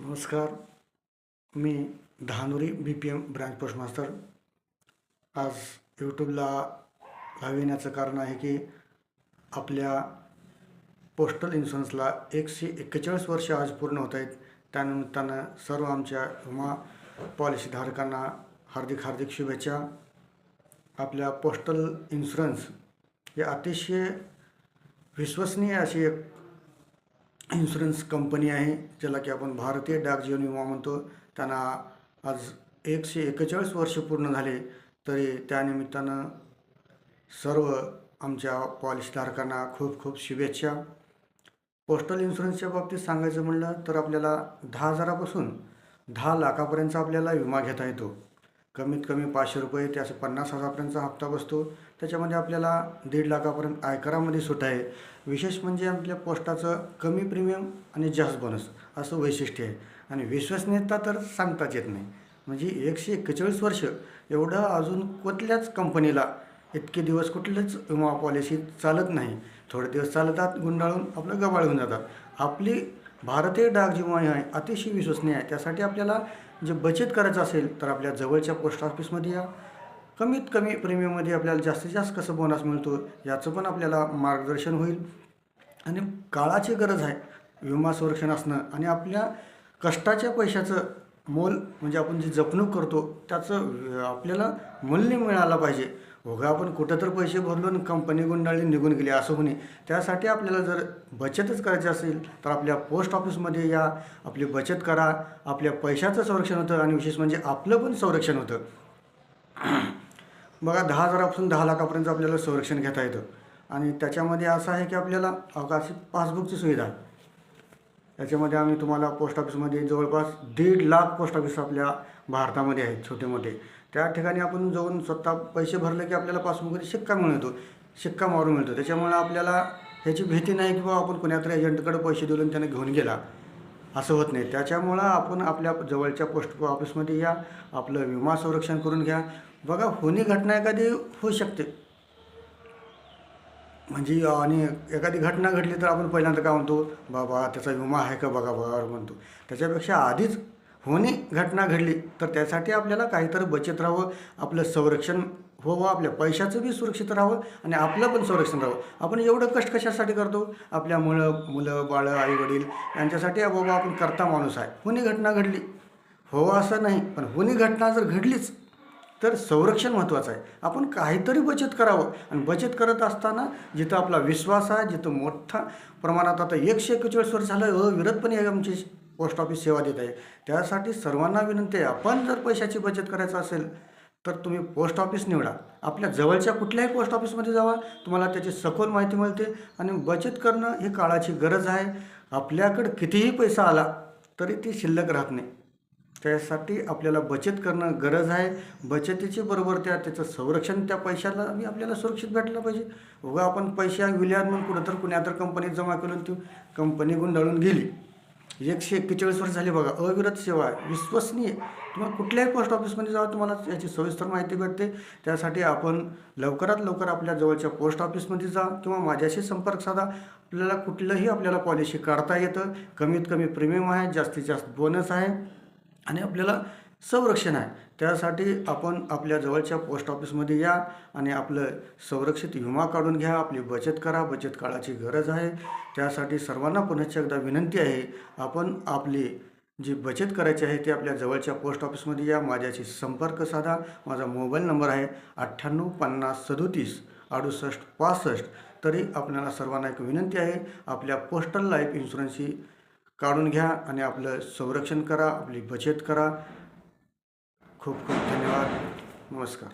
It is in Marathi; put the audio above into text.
नमस्कार. मी Dhanuri B P M branch postmaster. आज यूट्यूबला लाईव्ह येण्याचं कारण आहे की आपल्या पोस्टल इन्शुरन्सला एकशे एक्केचाळीस वर्ष आज पूर्ण होत आहेत. त्यानिमित्तानं सर्व आमच्या विमा पॉलिसीधारकांना हार्दिक हार्दिक शुभेच्छा. आपल्या पोस्टल इन्शुरन्स हे अतिशय विश्वसनीय अशी एक इन्शुरन्स कंपनी आहे ज्याला की आपण भारतीय डाक जीवन विमा म्हणतो. त्यांना आज एकशे एकेचाळीस वर्ष पूर्ण झाले तरी त्यानिमित्तानं सर्व आमच्या पॉलिसीधारकांना खूप खूप शुभेच्छा. पोस्टल इन्शुरन्सच्या बाबतीत सांगायचं म्हणलं तर आपल्याला दहा हजारापासून दहा लाखापर्यंतचा आपल्याला विमा घेता येतो. कमीत कमी पाचशे रुपये ते असं पन्नास हजारपर्यंतचा हप्ता बसतो. त्याच्यामध्ये आपल्याला दीड लाखापर्यंत आयकरामध्ये सूट आहे. विशेष म्हणजे आपल्या पोस्टाचं कमी प्रीमियम आणि जास्त बोनस असं वैशिष्ट्य आहे. आणि विश्वसनीयता तर सांगताच येत नाही. म्हणजे एकशे एक्केचाळीस वर्ष एवढं अजून कुठल्याच कंपनीला इतके दिवस कुठलीच विमा पॉलिसी चालत नाही. थोडे दिवस चालतात गुंडाळून आपलं गबाळ होऊन जातात. आपली भारतीय डाक जी आहे अतिशय विश्वसनीय आहे त्यासाठी आपल्याला जे बचत करायचं असेल तर आपल्या जवळच्या पोस्ट ऑफिसमध्ये या. कमीत कमी प्रीमियममध्ये आपल्याला जास्तीत जास्त कसं बोनस मिळतो याचं पण आपल्याला मार्गदर्शन होईल. आणि काळाची गरज आहे विमा संरक्षण असणं आणि आपल्या कष्टाच्या पैशाचं मोल म्हणजे आपण जी जपणूक करतो त्याचं आपल्याला मूल्य मिळालं पाहिजे. उगा आपण कुठं तर पैसे भरलो आणि कंपनी गुंडाळली निघून गेली असं होणे त्यासाठी आपल्याला जर बचतच करायची असेल तर आपल्या पोस्ट ऑफिसमध्ये या आपली बचत करा. आपल्या पैशाचं संरक्षण होतं आणि विशेष म्हणजे आपलं पण संरक्षण होतं. बघा दहा हजारापासून दहा लाखापर्यंत आपल्याला संरक्षण घेता येतं. आणि त्याच्यामध्ये असं आहे की आपल्याला अवकाशी पासबुकची सुविधा. याच्यामध्ये त्याच्यामध्ये आम्ही तुम्हाला पोस्ट ऑफिसमध्ये जवळपास दीड लाख पोस्ट ऑफिस आपल्या भारतामध्ये आहेत छोटे मोठे त्या ठिकाणी आपण जाऊन स्वतः पैसे भरले की आपल्याला पासबुकमध्ये शिक्का मिळतो शिक्का मारून मिळतो. त्याच्यामुळे आपल्याला ह्याची भीती नाही की बाबा आपण कोण्यातरी एजंटकडे पैसे दिले आणि त्याने घेऊन गेला. असं होत नाही. त्याच्यामुळं आपण आपल्या जवळच्या पोस्ट ऑफिसमध्ये या. आपलं विमा संरक्षण करून घ्या. बघा होणी घटना एखादी होऊ शकते. म्हणजे आणि एखादी घटना घडली तर आपण पहिल्यांदा काय म्हणतो बाबा त्याचा विमा आहे का बघा बघावर म्हणतो. त्याच्यापेक्षा आधीच होणे घटना घडली तर त्यासाठी आपल्याला काहीतरी बचत राहावं आपलं संरक्षण व्हावं आपल्या पैशाचं बी सुरक्षित राहावं आणि आपलं पण संरक्षण राहावं. आपण एवढं कष्ट कशासाठी करतो? आपल्या मुलं मुलं बाळं आईवडील यांच्यासाठी बाबा आपण करता माणूस आहे. होणे घटना घडली. हो असं नाही पण होणे घटना जर घडलीच तर संरक्षण महत्त्वाचं आहे. आपण काहीतरी बचत करावं. आणि बचत करत असताना जिथं आपला विश्वास आहे जिथं मोठा प्रमाणात आता एकशे एकेचाळीस वर्ष झालं अविरतपणे आमची पोस्ट ऑफिस सेवा देत आहे. त्यासाठी सर्वांना विनंती आहे आपण जर पैशाची बचत करायचं असेल तर तुम्ही पोस्ट ऑफिस निवडा. आपल्या जवळच्या कुठल्याही पोस्ट ऑफिसमध्ये जावा तुम्हाला त्याची सखोल माहिती मिळते. आणि बचत करणं ही काळाची गरज आहे. आपल्याकडं कितीही पैसा आला तरी ती शिल्लक राहत नाही. त्यासाठी आपल्याला बचत करणं गरज आहे. बचतीची बरोबर त्या त्याचं संरक्षण त्या पैशाला आम्ही आपल्याला सुरक्षित भेटलं पाहिजे. उगा आपण पैशा विल्यात म्हणून कुठं तर कुण्या तर कंपनीत जमा करून ती कंपनी गुंडाळून गेली. एकशे एक्केचाळीस वर्ष झाली बघा अविरत सेवा आहे विश्वसनीय. तुम्हाला कुठल्याही पोस्ट ऑफिसमध्ये जावं तुम्हाला याची सविस्तर माहिती भेटते. त्यासाठी आपण लवकरात लवकर आपल्या जवळच्या पोस्ट ऑफिसमध्ये जा किंवा माझ्याशी संपर्क साधा. आपल्याला कुठलंही आपल्याला पॉलिसी काढता येतं. कमीत कमी प्रीमियम आहे जास्तीत जास्त बोनस आहे. आणि आपल्याला संरक्षण आहे. त्यासाठी आपण आपल्या जवळच्या पोस्ट ऑफिसमध्ये या आणि आपलं संरक्षित विमा काढून घ्या. आपली बचत करा. बचत काळाची गरज आहे. त्यासाठी सर्वांना पुन्हा एकदा विनंती आहे. आपण आपली जी बचत करायची आहे ती आपल्या जवळच्या पोस्ट ऑफिसमध्ये या. माझ्याशी संपर्क साधा. माझा मोबाईल नंबर आहे अठ्ठ्याण्णव पन्नास सदोतीस अडुसष्ट पासष्ट. तरी आपल्याला सर्वांना एक विनंती आहे. आपल्या पोस्टल लाईफ इन्शुरन्सची काढून घ्या आणि आपलं संरक्षण करा आपली बचत करा. खूप खूप धन्यवाद. नमस्कार.